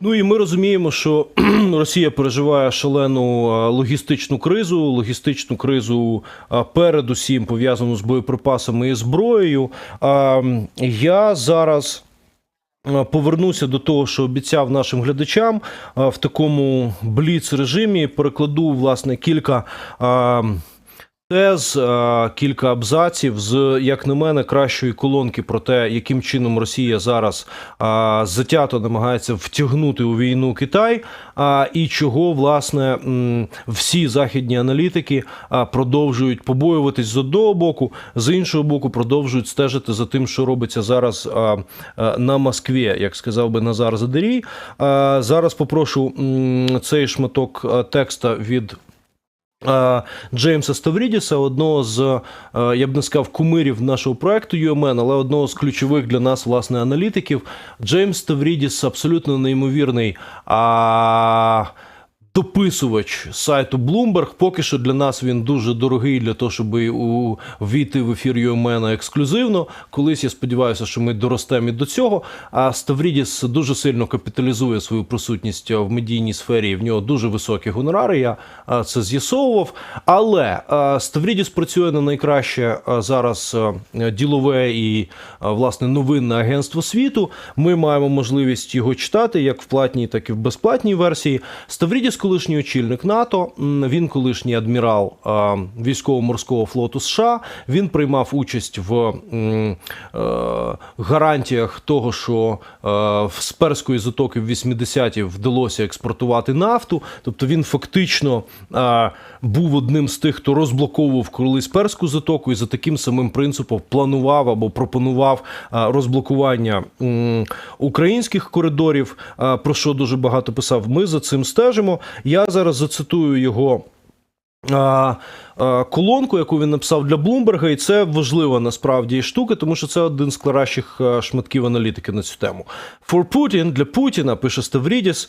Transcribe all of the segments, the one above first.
Ну і ми розуміємо, що Росія переживає шалену логістичну кризу, логістичну кризу передусім пов'язану з боєприпасами і зброєю. Я зараз. Повернуся до того, що обіцяв нашим глядачам в такому бліц режимі. Перекладу власне кілька тез, а, кілька абзаців з, як на мене, кращої колонки про те, яким чином Росія зараз а, затято намагається втягнути у війну Китай, а, і чого власне всі західні аналітики продовжують побоюватись з одного боку, з іншого боку, продовжують стежити за тим, що робиться зараз на Москві, як сказав би Назар Задерій. Зараз попрошу цей шматок текста від. Джеймса Ставрідіса, одного з, е, я б не сказав, кумирів нашого проекту UMN, але одного з ключових для нас, власне, аналітиків. Джеймс Ставрідіс абсолютно неймовірний а, дописувач сайту Bloomberg. Поки що для нас він дуже дорогий для того, щоб у- ввійти в ефір UMN ексклюзивно. Колись я сподіваюся, що ми доростемо і до цього. А Ставрідіс дуже сильно капіталізує свою присутність в медійній сфері. В нього дуже високі гонорари. Я це з'ясовував. Але Ставрідіс працює на найкраще зараз ділове і власне новинне агентство світу. Ми маємо можливість його читати як в платній, так і в безплатній версії. Ставрідіс, колишній очільник НАТО, він колишній адмірал військово-морського флоту США. Він приймав участь в е, гарантіях того, що з перської затоки в 80-ті вдалося експортувати нафту. Тобто він фактично е, був одним з тих, хто розблоковував колись перську затоку, і за таким самим принципом планував або пропонував е, розблокування українських коридорів, про що дуже багато писав. Ми за цим стежимо. Я зараз зацитую його. Колонку, яку він написав для Блумберга, і це важлива насправді штука, тому що це один з кращих шматків аналітики на цю тему. For Putin, для Путіна, пише Ставрідіс,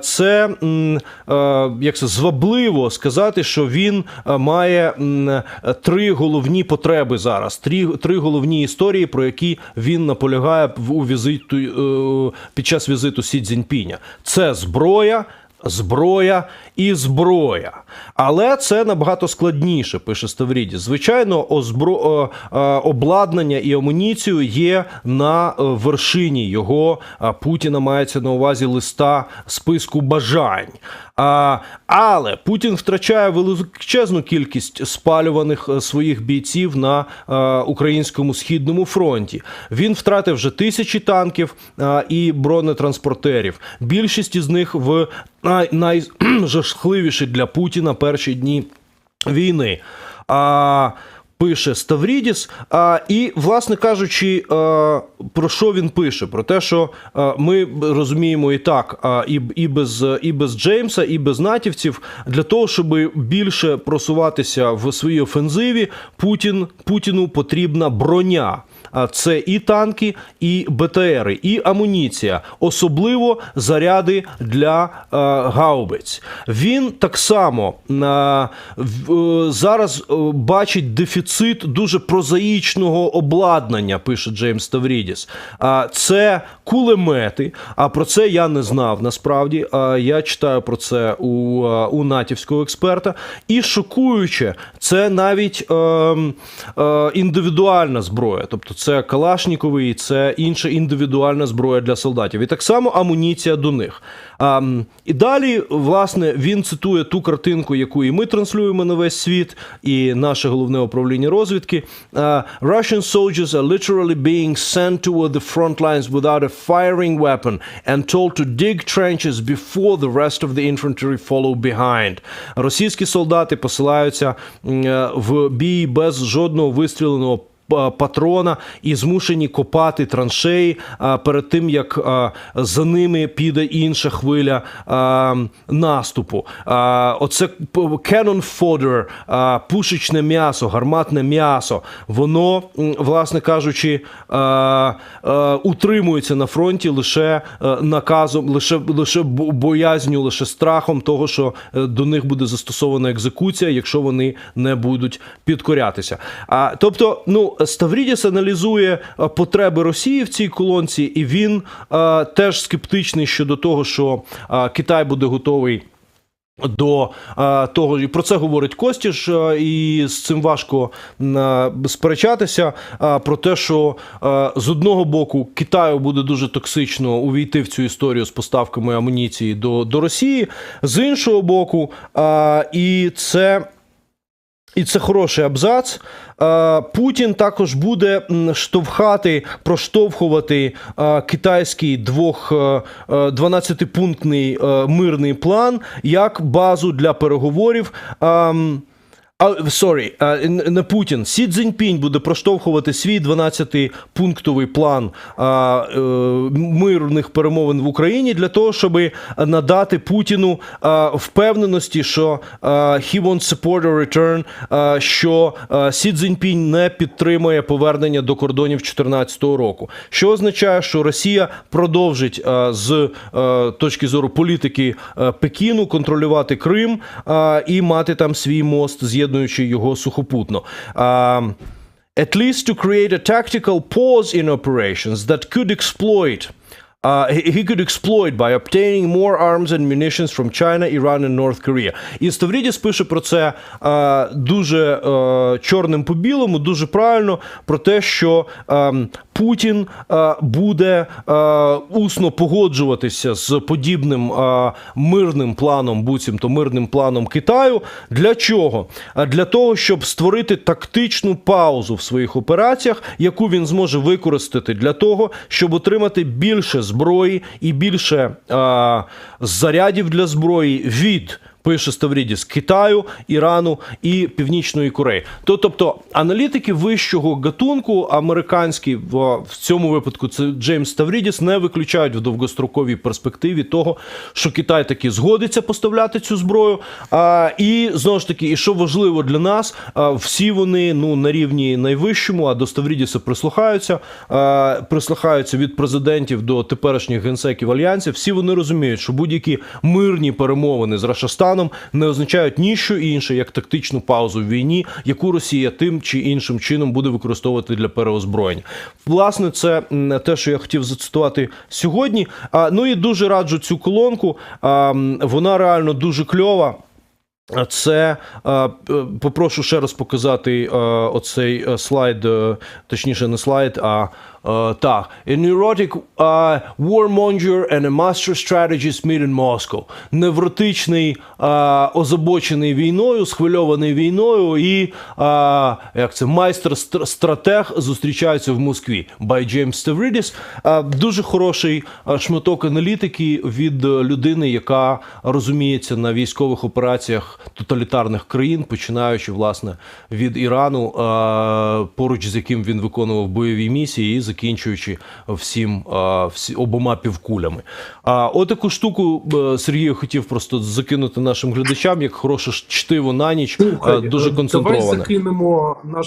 це як це звабливо сказати, що він має три головні потреби зараз, три, три головні історії, про які він наполягає у візиту е, під час візиту Сі Цзіньпіня. Це зброя. Зброя і зброя, але це набагато складніше, пише Ставріді. Звичайно, озбро... е, обладнання і амуніцію є на е, вершині його Путіна мається на увазі листа списку бажань. А, але Путін втрачає величезну кількість спалюваних е, своїх бійців на е, українському східному фронті. Він втратив вже тисячі танків е, і бронетранспортерів. Більшість із них в най- найжахливіші для Путіна перші дні війни. А, Пише Ставрідіс, а, і, власне кажучи, про що він пише? Про те, що ми розуміємо і так, і, і, без, і без Джеймса, і без натівців, для того, щоб більше просуватися в своїй офензиві, Путін, Путіну потрібна броня. А це і танки, і БТРи, і амуніція, особливо заряди для е, гаубиць. Він так само е, зараз е, бачить дефіцит дуже прозаїчного обладнання, пише Джеймс Ставрідіс. А це кулемети. А про це я не знав насправді. Я читаю про це у, у натівського експерта. І шокуюче, це навіть е, е, індивідуальна зброя. Тобто це Калашніковий, це інша індивідуальна зброя для солдатів. І так само амуніція до них. А, і далі, власне, він цитує ту картинку, яку і ми транслюємо на весь світ, і наше головне управління розвідки. А, Russian soldiers are literally being sent toward the front lines without a firing weapon and told to dig trenches before the rest of the infantry follow behind. Російські солдати посилаються м, е, в бій без жодного вистріленого п- патрона і змушені копати траншеї перед тим, як за ними піде інша хвиля наступу. Оце cannon fodder, пушечне м'ясо, гарматне м'ясо. Воно, власне кажучи, утримується на фронті лише е, наказом, лише лише боязню, лише страхом того, що е, до них буде застосована екзекуція, якщо вони не будуть підкорятися. А тобто, ну Ставрідіс аналізує е, потреби Росії в цій колонці, і він е, теж скептичний щодо того, що е, Китай буде готовий. До е, того і про це говорить Костіш, е, і з цим важко е, сперечатися. е, про те, що е, з одного боку Китаю буде дуже токсично увійти в цю історію з поставками амуніції до, до Росії, з іншого боку, е, і це. І це хороший абзац. Е, Путін також буде штовхати, проштовхувати е, китайський двох е, е, 12-пунктний е, мирний план як базу для переговорів. А, сорі, не Путін. Сі Цзіньпінь буде проштовхувати свій 12-пунктовий план е, мирних перемовин в Україні для того, щоб надати Путіну впевненості, що а, he won't support a return, що а, Сі Цзіньпінь не підтримує повернення до кордонів 2014 року. Що означає, що Росія продовжить з а, точки зору політики а, Пекіну контролювати Крим і мати там свій мост, з'єднуючи його сухопутно. А, at least to create a tactical pause in operations that could exploit Uh, he could exploit by obtaining more arms and munitions from China, Iran and North Korea. І Ставрідіс пише про це е, дуже е, чорним по білому, дуже правильно про те, що е, Путін е, буде усно погоджуватися з подібним мирним планом, буцімто мирним планом Китаю. Для чого? Для того, щоб створити тактичну паузу в своїх операціях, яку він зможе використати для того, щоб отримати більше зброї і більше е, зарядів для зброї від. Пише Ставрідіс Китаю, Ірану і Північної Кореї. То, тобто аналітики вищого гатунку американські в, цьому випадку це Джеймс Ставрідіс не виключають в довгостроковій перспективі того, що Китай таки згодиться поставляти цю зброю. А, і знову ж таки, і що важливо для нас, а, всі вони ну на рівні найвищому, а до Ставрідіса прислухаються, а, прислухаються від президентів до теперішніх генсеків альянсів. Всі вони розуміють, що будь-які мирні перемовини з Рашастаном не означають ніщо інше, як тактичну паузу в війні, яку Росія тим чи іншим чином буде використовувати для переозброєння. Власне, це те, що я хотів зацитувати сьогодні. А, ну і дуже раджу цю колонку. А, вона реально дуже кльова. Це попрошу ще раз показати оцей е, слайд, е, точніше, не слайд, а е, так. A neurotic uh, warmonger and a master strategist meet in Moscow. Невротичний, е, озабочений війною, схвильований війною, і е, як це майстер стр- стратег зустрічаються в Москві. By James Stavridis. Е, Дуже хороший е, шматок аналітики від е, людини, яка розуміється на військових операціях тоталітарних країн, починаючи власне від Ірану, е, поруч з яким він виконував бойові місії, і закінчуючи всім е, всі обома півкулями. А отаку штуку е, Сергію хотів просто закинути нашим глядачам як хороше чтиво на ніч, е, Слухай, дуже е, концентроване. Давай закинемо